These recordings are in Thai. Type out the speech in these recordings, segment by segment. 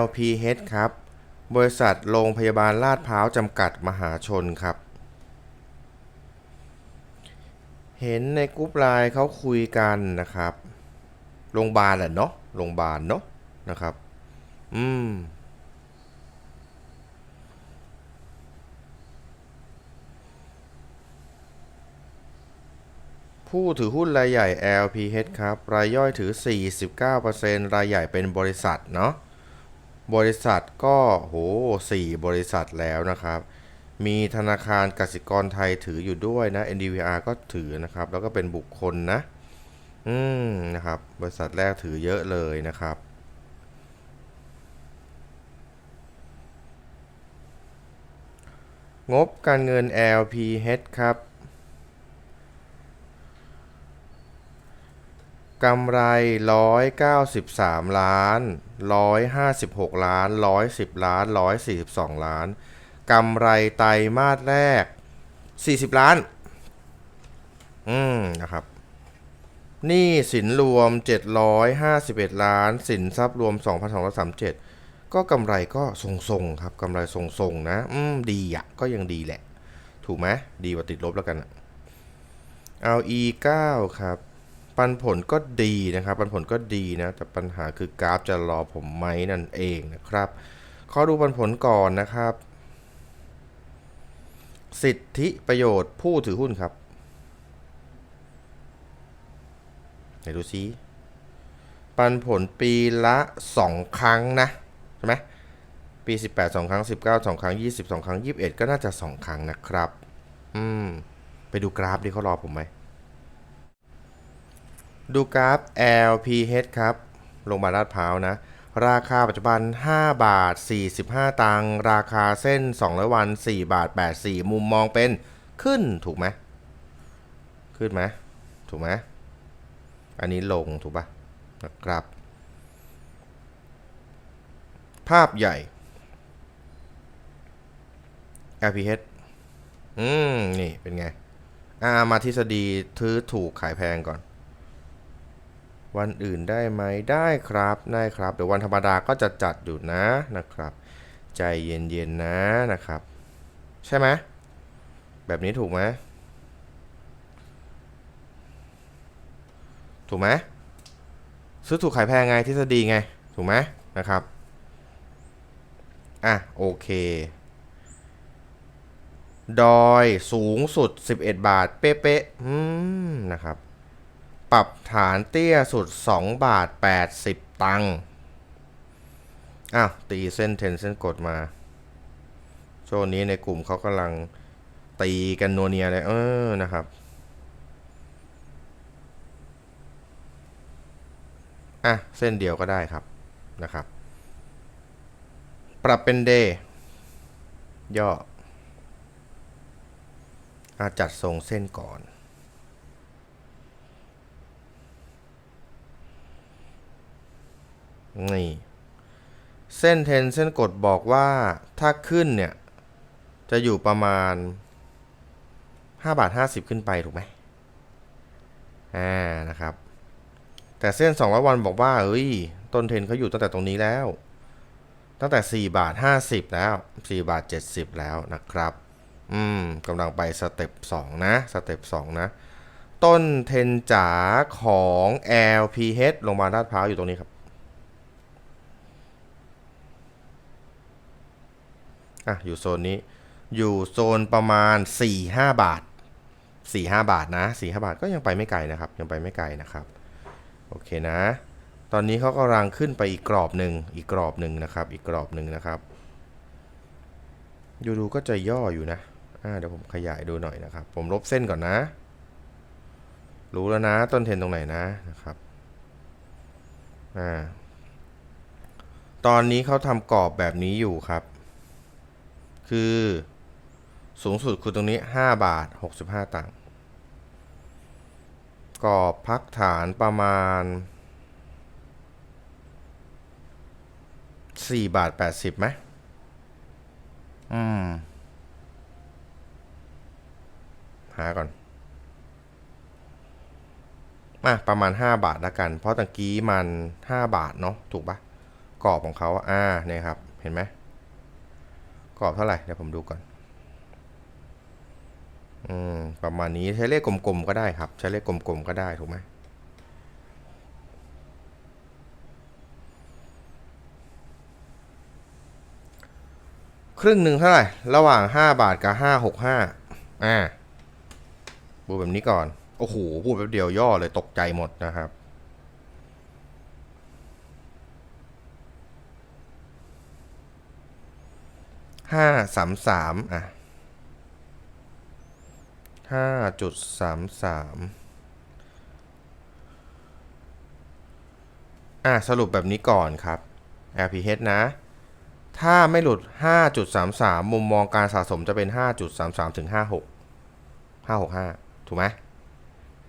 LPH ครับ บริษัทโรงพยาบาลลาดพร้าวจำกัดมหาชนครับ เห็นในกรุ๊ปไลน์เขาคุยกันนะครับ โรงพยาบาลแหละเนาะ โรงพยาบาลเนาะนะครับ อืมผู้ถือหุ้นรายใหญ่ LPH ครับ รายย่อยถือ 49%รายใหญ่เป็นบริษัทเนาะ บริษัทก็โหสี่บริษัทแล้วนะครับ มีธนาคารกสิกรไทยถืออยู่ด้วยนะ NDVR ก็ถือนะครับ แล้วก็เป็นบุคคลนะ อืมนะครับ บริษัทแรกถือเยอะเลยนะครับงบการเงิน LPH ครับ กำไร 193 ล้าน 156 ล้าน 110 ล้าน 142 ล้าน กำไรไตรมาสแรก 40 ล้าน อืม นะครับหนี้สินรวม 751 ล้าน สินทรัพย์รวม 2,237 ก็กำไรก็ทรงๆครับกำไรทรงๆนะ อืม ดีอะ ก็ยังดีแหละ ถูกไหมดีกว่าติดลบแล้วกันอะเอา E9 ครับ ปันผลก็ดีนะครับ ปันผลก็ดีนะ แต่ปัญหาคือกราฟจะรอผมไหมนั่นเองนะครับ ขอดูปันผลก่อนนะครับ สิทธิประโยชน์ผู้ถือหุ้นครับไหนดูซิปันผลปีละ 2 ครั้งนะใช่ไหมปี 18 2 ครั้ง 19 2 ครั้ง 20 2 ครั้ง 21 ก็น่าจะ 2 ครั้งนะครับ อืม ไปดูกราฟดิเขารอผมไหม ดูกราฟ LPH ครับลงมาลาดพร้าวนะ ราคาปัจจุบัน 5 บาท 45 ตังค์ราคาเส้น200วัน 4 บาท 84 มุมมองเป็นขึ้นถูกไหมขึ้นไหมถูกไหมอันนี้ลงถูกปะนะครับ ภาพใหญ่ LPH อืม นี่เป็นไง อ่า มาทฤษฎีซื้อถูกขายแพงก่อน วันอื่นได้ไหมได้ครับได้ครับ เดี๋ยววันธรรมดาก็จะจัดอยู่นะนะครับ ใจเย็นๆนะนะครับ ใช่ไหมแบบนี้ถูกไหมถูกไหมซื้อถูกขายแพงไงทฤษฎีไง ถูกไหมนะครับอะโอเค ดอยสูงสุด 11 บาท เป๊ะๆนะครับ ปรับฐานเตี้ยสุด 2 บาท 80 ตังค์อ้าวตีเส้นเทนเส้นกดมา ช่วงนี้ในกลุ่มเขากำลังตีกันนัวเนียเลยเออนะครับอะเส้นเดียวก็ได้ครับนะครับ ปรับเป็นเดย์ย่ออาจัดทรงเส้นก่อน นี่ เส้นเทนเส้นกดบอกว่าถ้าขึ้นเนี่ย จะอยู่ประมาณ5บาท50 ขึ้นไปถูกไหมอ่านะครับ แต่เส้น 200 วันบอกว่าเอ้ย ต้นเทนเขาอยู่ตั้งแต่ตรงนี้แล้ว ตั้งแต่ 4 บาท 50 แล้ว 4 บาท 70 แล้วนะครับ อืมกำลังไปสเต็ป2นะสเต็ป2นะ ต้นเทนจ๋าของ LPH ลงมาลาดพร้าวอยู่ตรงนี้ครับ อะอยู่โซนนี้ อยู่โซนประมาณ 4-5 บาท 4-5 บาทนะ 4-5 บาทก็ยังไปไม่ไกลนะครับ ยังไปไม่ไกลนะครับ โอเคนะ ตอนนี้เขากำลังขึ้นไปอีกกรอบหนึ่งอีกกรอบหนึ่งนะครับ อีกกรอบหนึ่งนะครับยูดูก็จะย่ออยู่นะอ่าเดี๋ยวผมขยายดูหน่อยนะครับ ผมลบเส้นก่อนนะ รู้แล้วนะต้นเทนตรงไหนนะนะครับอ่าตอนนี้เขาทำกรอบแบบนี้อยู่ครับ คือสูงสุดคือตรงนี้ 5 บาท 65 ตังค์กรอบพักฐานประมาณ 4 บาท 80ไหมอืม หาก่อนอะประมาณ 5 บาทละกัน เพราะตะกี้มัน 5 บาทเนาะถูกปะกรอบของเขาอ่าเนี่ยครับ เห็นไหม กรอบเท่าไหร่ เดี๋ยวผมดูก่อน อืม ประมาณนี้ใช้เลขกลมๆก็ได้ครับ ใช้เลขกลมๆก็ได้ถูกไหมครึ่งหนึ่งเท่าไหร่ ระหว่าง 5 บาทกับ 5 6 5อ่าพูดแบบนี้ก่อน โอ้โห พูดแป๊บเดียวย่อเลยตกใจหมดนะครับ ห้าสามสามอะห้าจุดสามสามอะสรุปแบบนี้ก่อนครับ LPH นะ ถ้าไม่หลุด 5.33 มุมมองการสะสมจะเป็น 5.33 ถึง 56 565 ถูกไหม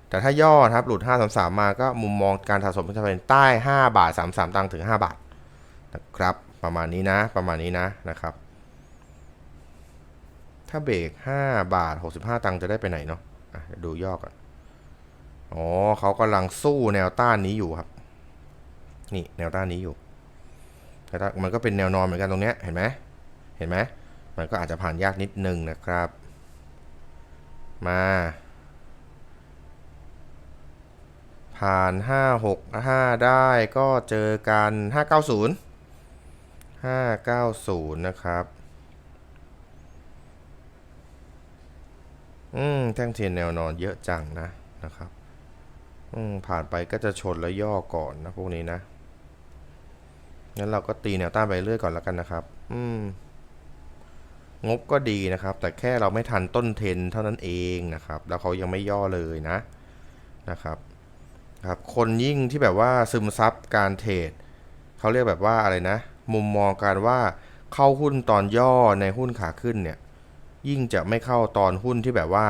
แต่ถ้าย่อครับ หลุด 533 มาก็มุมมองการสะสมจะเป็นใต้ 5 บาท 33 ตังค์ถึง 5 บาท นะครับ ประมาณนี้นะ ประมาณนี้นะนะครับ ถ้าเบรก5 บาท 65 ตังค์จะได้ไปไหนเนาะะดูย่อก่อน อ๋อเขากำลังสู้แนวต้านนี้อยู่ครับ นี่แนวต้านนี้อยู่แต่มันก็เป็นแนวนอนเหมือนกันตรงเนี้ย เห็นไหมเห็นไหมมันก็อาจจะผ่านยากนิดนึงนะครับ มา ผ่าน 5 6 5 ได้ก็เจอกัน 590 590 นะครับ อืมแท่งเทียนแนวนอนเยอะจังนะนะครับ อืมผ่านไปก็จะชนแล้วย่อก่อนนะพวกนี้นะงั้นเราก็ตีแนวต้านไปเรื่อยก่อนแล้วกันนะครับ อืม งบก็ดีนะครับ แต่แค่เราไม่ทันต้นเทนเท่านั้นเองนะครับ แล้วเขายังไม่ย่อเลยนะนะครับครับ คนยิ่งที่แบบว่าซึมซับการเทรดเขาเรียกแบบว่าอะไรนะ มุมมองการว่าเข้าหุ้นตอนย่อในหุ้นขาขึ้นเนี่ย ยิ่งจะไม่เข้าตอนหุ้นที่แบบว่า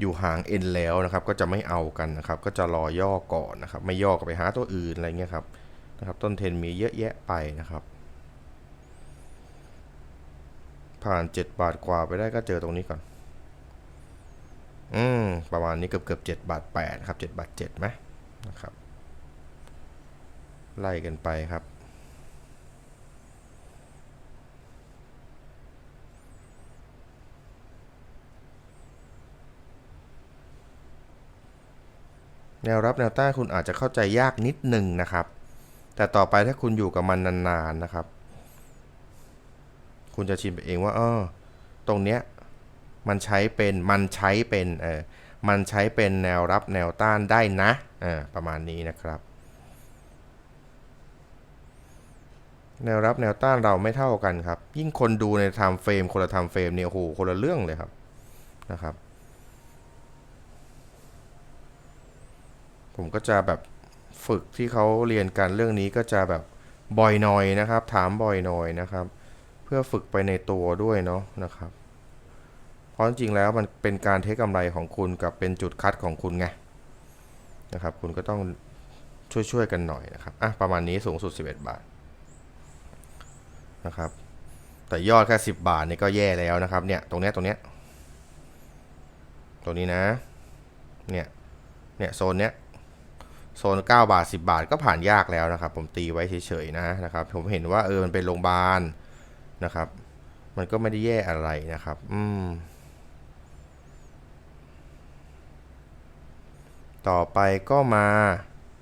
อยู่ห่างเอ็นแล้วนะครับ ก็จะไม่เอากันนะครับ ก็จะรอย่อก่อนนะครับ ไม่ย่อก็ไปหาตัวอื่นอะไรเงี้ยครับนะครับ ต้นเทนมีเยอะแยะไปนะครับ ผ่าน 7 บาทกว่าไปได้ก็เจอตรงนี้ก่อน อืม ประมาณนี้เกือบเกือบเจ็ดบาทแปดครับเจ็ดบาทเจ็ดไหมนะครับ ไล่กันไปครับ แนวรับแนวต้านคุณอาจจะเข้าใจยากนิดหนึ่งนะครับ แต่ต่อไปถ้าคุณอยู่กับมันนานๆนะครับ คุณจะชินไปเองว่าเออตรงเนี้ยมันใช้เป็นมันใช้เป็นเออมันใช้เป็นแนวรับแนวต้านได้นะเออประมาณนี้นะครับ แนวรับแนวต้านเราไม่เท่ากันครับ ยิ่งคนดูในไทม์เฟรมคนละไทม์เฟรมเนี่ยโอ้โหคนละเรื่องเลยครับนะครับ ผมก็จะแบบฝึกที่เขาเรียนกันเรื่องนี้ก็จะแบบบ่อยหน่อยนะครับ ถามบ่อยหน่อยนะครับ เพื่อฝึกไปในตัวด้วยเนาะนะครับ เพราะจริงแล้วมันเป็นการเทคกำไรของคุณกับเป็นจุดคัดของคุณไงนะครับ คุณก็ต้องช่วยๆกันหน่อยนะครับอะประมาณนี้สูงสุด 11 บาทนะครับ แต่ยอดแค่ 10 บาทนี่ก็แย่แล้วนะครับเนี่ยตรงเนี้ยตรงเนี้ยตรงนี้นะเนี่ยเนี่ยโซนเนี้ย โซน 9 บาท 10 บาทก็ผ่านยากแล้วนะครับ ผมตีไว้เฉยๆนะนะครับ ผมเห็นว่าเออมันเป็นโรงพยาบาลนะครับ มันก็ไม่ได้แย่อะไรนะครับ อืม ต่อไปก็มา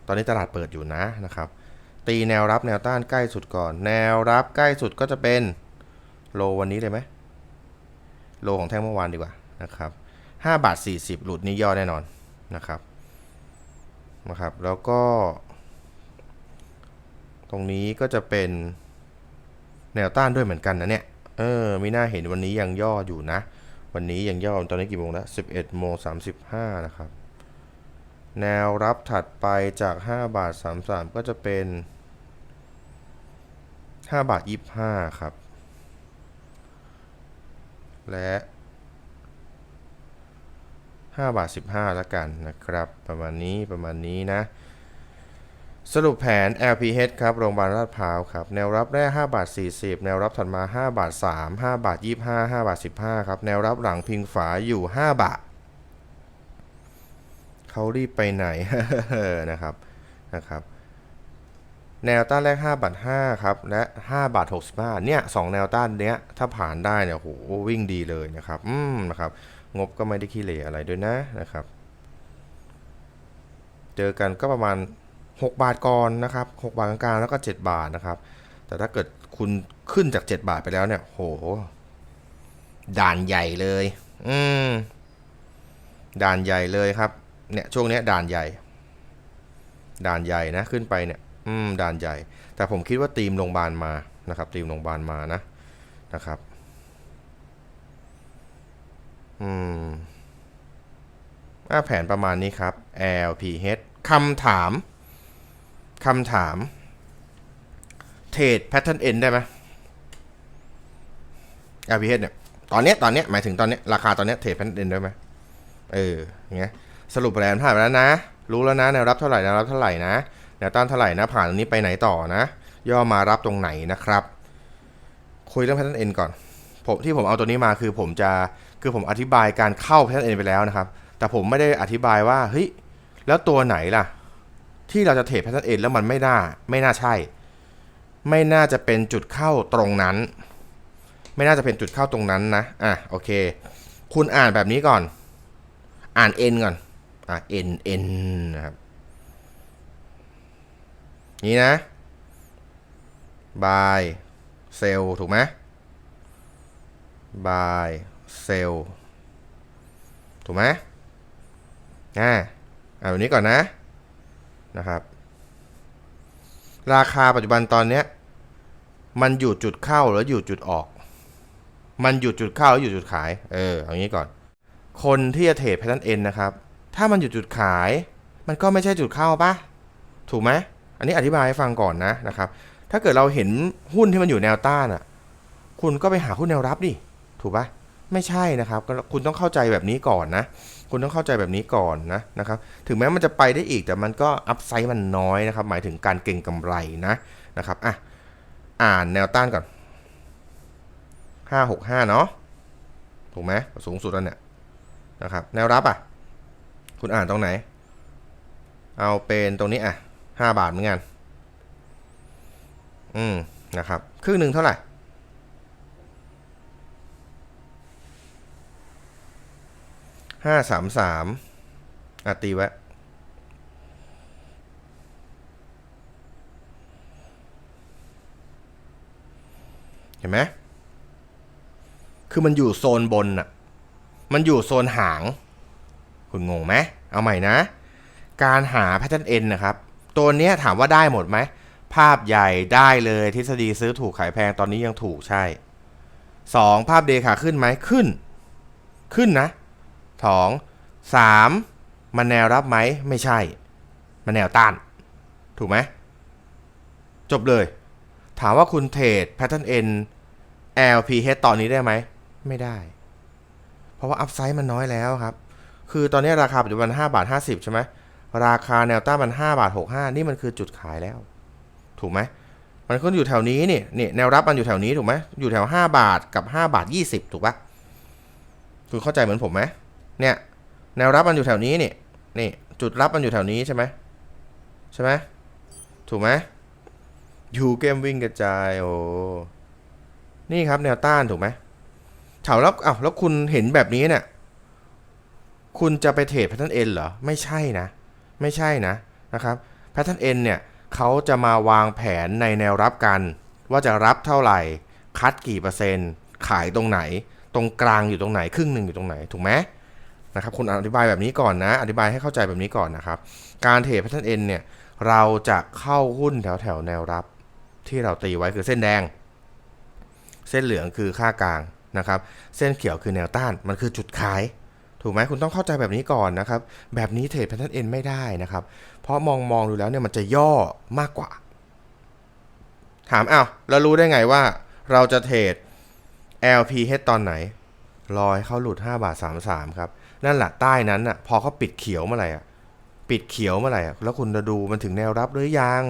ตอนนี้ตลาดเปิดอยู่นะนะครับ ตีแนวรับแนวต้านใกล้สุดก่อน แนวรับใกล้สุดก็จะเป็นโลวันนี้เลยไหมโลของแท่งเมื่อวานดีกว่านะครับ5บาท40 หลุดนี่ย่อแน่นอนนะครับ นะครับ แล้วก็ ตรงนี้ก็จะเป็นแนวต้านด้วยเหมือนกันนะเนี่ย เออไม่น่าเห็นวันนี้ยังย่ออยู่นะ วันนี้ยังย่อตอนนี้กี่โมงแล้ว11โมง35นะครับ แนวรับถัดไปจาก5บาท33ก็จะเป็น5บาท25ครับ และ 5บาท15แล้วกันนะครับ ประมาณนี้ประมาณนี้นะ สรุปแผน LPH ครับโรงพยาบาลลาดพร้าวครับ แนวรับแรก5บาท40 แนวรับถัดมา 5 บาท 3 5 บาท 25 5 บาท 15 ครับ แนวรับหลังพิงฝาอยู่ 5 บาทเขารีบไปไหนนะครับนะครับแนวต้านแรก5บาท5ครับ และ5บาท65เนี่ยสองแนวต้านเนี้ยถ้าผ่านได้เนี่ยโหวิ่งดีเลยนะครับ อืมนะครับ งบก็ไม่ได้ขี้เหร่อะไรด้วยนะนะครับ เจอกันก็ประมาณ 6 บาทก่อนนะครับ 6 บาทกลางๆแล้วก็ 7 บาทนะครับ แต่ถ้าเกิดคุณขึ้นจาก 7 บาทไปแล้วเนี่ยโห ด่านใหญ่เลย อืม ด่านใหญ่เลยครับ เนี่ยช่วงนี้ด่านใหญ่ ด่านใหญ่นะขึ้นไปเนี่ย อืม ด่านใหญ่ แต่ผมคิดว่าทีมโรงพยาบาลมานะครับทีมโรงพยาบาลมานะนะครับ อืมอแผนประมาณนี้ครับ LPH คำถาม คำถาม เทรด Pattern N ได้ไหม LPH เนี่ย ตอนเนี้ย ตอนเนี้ย หมายถึงตอนเนี้ย ราคาตอนเนี้ยเทรด Pattern N ได้ไหม เอออย่างเงี้ย สรุปแผนผ่านไปแล้วนะ รู้แล้วนะ แนวรับเท่าไหร่ แนวรับเท่าไหร่นะ แนวต้านเท่าไหร่นะ ผ่านตรงนี้ไปไหนต่อนะ ย่อมารับตรงไหนนะครับ คุยเรื่อง Pattern N ก่อน ผมที่ผมเอาตัวนี้มาคือผมจะ คือผมอธิบายการเข้า Pattern N ไปแล้วนะครับ แต่ผมไม่ได้อธิบายว่าเฮ้ยแล้วตัวไหนล่ะ ที่เราจะเทรด Pattern N แล้วมันไม่น่าไม่น่าใช่ ไม่น่าจะเป็นจุดเข้าตรงนั้น ไม่น่าจะเป็นจุดเข้าตรงนั้นนะอะโอเค คุณอ่านแบบนี้ก่อน อ่าน N ก่อนอะ N N นเอนนะครับนี่นะ buy sell ถูกไหมบาย buy sell ถูกไหมอ่าเอาแบบนี้ก่อนนะนะครับ ราคาปัจจุบันตอนเนี้ยมันอยู่จุดเข้าแล้วอยู่จุดออก มันอยู่จุดเข้าแล้วอยู่จุดขาย เออเอางี้ก่อน คนที่จะเทรด pattern N นะครับ ถ้ามันอยู่จุดขาย มันก็ไม่ใช่จุดเข้าปะถูกไหมอันนี้อธิบายให้ฟังก่อนนะนะครับ ถ้าเกิดเราเห็นหุ้นที่มันอยู่แนวต้านอะ คุณก็ไปหาหุ้นแนวรับดิ ถูกปะ ไม่ใช่นะครับ คุณต้องเข้าใจแบบนี้ก่อนนะ คุณต้องเข้าใจแบบนี้ก่อนนะนะครับ ถึงแม้มันจะไปได้อีกแต่มันก็อัพไซด์มันน้อยนะครับ หมายถึงการเก่งกำไรนะนะครับ อะ อ่านแนวต้านก่อนห้าหกห้าเนาะ ถูกไหมสูงสุดแล้วเนี่ยนะครับ แนวรับอะ คุณอ่านตรงไหน เอาเป็นตรงนี้อะห้าบาทเหมือนกัน อืมนะครับ ครึ่งหนึ่งเท่าไหร่ ห้าสามสามอะตีไว้เห็นไหมคือมันอยู่โซนบนน่ะมันอยู่โซนหาง คุณงงไหมเอาใหม่นะ การหา pattern N นเอ็นนะครับ ตัวเนี้ยถามว่าได้หมดไหม ภาพใหญ่ได้เลยทฤษฎีซื้อถูกขายแพงตอนนี้ยังถูกใช่สองภาพเดขาขึ้นไหมขึ้น ขึ้นนะ สองสามมันแนวรับไหมไม่ใช่ มันแนวต้าน ถูกไหม จบเลย ถามว่าคุณเทรด pattern N LPH ตอนนี้ได้ไหม ไม่ได้ เพราะว่าอัพไซด์มันน้อยแล้วครับ คือตอนนี้ราคาปัจจุบัน5บาท50 ใช่ไหมราคาแนวต้านมัน5บาท65 นี่มันคือจุดขายแล้ว ถูกไหมมันก็อยู่แถวนี้นี่นี่แนวรับมันอยู่แถวนี้ถูกไหมอยู่แถว 5 บาทกับ 5 บาท 20 ถูกปะคุณเข้าใจเหมือนผมไหม เนี่ยแนวรับมันอยู่แถวนี้นี่นี่จุดรับมันอยู่แถวนี้ใช่ไหมใช่ไหมถูกไหมอยู่เกมวิ่งกระจายโอ้นี่ครับแนวต้านถูกไหมถามแล้วอ้าวแล้วคุณเห็นแบบนี้เนี่ยคุณจะไปเทรด pattern N เอ็นเหรอ ไม่ใช่นะ ไม่ใช่นะนะครับ pattern N เนี่ยเขาจะมาวางแผนในแนวรับกัน ว่าจะรับเท่าไหร่ คัดกี่เปอร์เซ็นต์ ขายตรงไหน ตรงกลางอยู่ตรงไหน ครึ่งหนึ่งอยู่ตรงไหน ถูกไหม นะครับคุณอธิบายแบบนี้ก่อนนะ อธิบายให้เข้าใจแบบนี้ก่อนนะครับ การเทรด pattern N เนี่ยเราจะเข้าหุ้นแถวแถวแนวรับ ที่เราตีไว้คือเส้นแดง เส้นเหลืองคือค่ากลางนะครับ เส้นเขียวคือแนวต้านมันคือจุดขาย ถูกไหมคุณต้องเข้าใจแบบนี้ก่อนนะครับ แบบนี้เทรด pattern N ไม่ได้นะครับ เพราะมองมองดูแล้วเนี่ยมันจะย่อมากกว่า ถามอ้าวแล้วรู้ได้ไงว่าเราจะเทรด LPH ตอนไหนรอยเขาหลุด 5 บาท 33 ครับ นั่นแหละใต้นั้นอะพอเขาปิดเขียวเมื่อไหร่อะปิดเขียวเมื่อไหร่อะแล้วคุณจะดูมันถึงแนวรับหรือยัง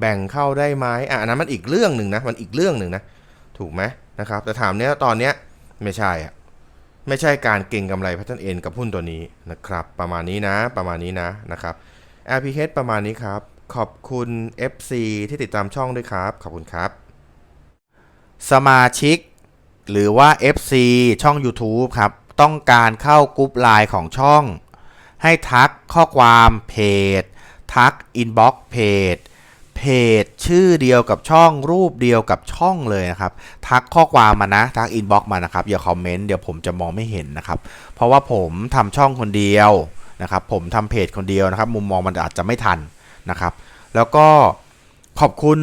แบ่งเข้าได้ไหมอะอันนั้นมันอีกเรื่องหนึ่งนะมันอีกเรื่องหนึ่งนะถูกไหมนะครับแต่ถามเนี้ยตอนเนี้ยไม่ใช่อะไม่ใช่การเก็งกำไร pattern N กับหุ้นตัวนี้นะครับประมาณนี้นะประมาณนี้นะนะครับ LPH ประมาณนี้ครับ ขอบคุณ FC ที่ติดตามช่องด้วยครับ ขอบคุณครับ สมาชิก หรือว่า FC ช่อง YouTube ครับ ต้องการเข้ากรุ๊ปไลน์ของช่อง ให้ทักข้อความเพจ ทักอินบ็อกเพจเพจชื่อเดียวกับช่องรูปเดียวกับช่องเลยนะครับ ทักข้อความมานะ ทักอินบ็อกมานะครับอย่าคอมเมนต์เดี๋ยวผมจะมองไม่เห็นนะครับ เพราะว่าผมทำช่องคนเดียวนะครับ ผมทำเพจคนเดียวนะครับ มุมมองมันอาจจะไม่ทันนะครับ แล้วก็ขอบคุณ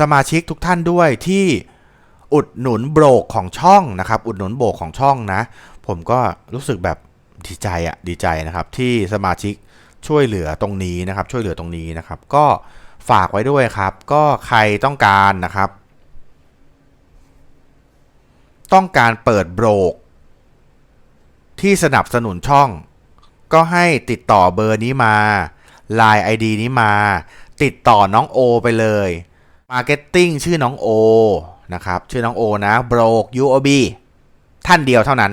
สมาชิกทุกท่านด้วยที่อุดหนุนโบรกของช่องนะครับ อุดหนุนโบรกของช่องนะ ผมก็รู้สึกแบบดีใจอะดีใจนะครับ ที่สมาชิกช่วยเหลือตรงนี้นะครับ ช่วยเหลือตรงนี้นะครับ ก็ฝากไว้ด้วยครับ ก็ใครต้องการนะครับ ต้องการเปิดโบรก ที่สนับสนุนช่อง ก็ให้ติดต่อเบอร์นี้มา Line ID นี้มา ติดต่อน้องโอไปเลย Marketing ชื่อน้องโอนะครับ ชื่อน้องโอนะ b r o k UOB ท่านเดียวเท่านั้น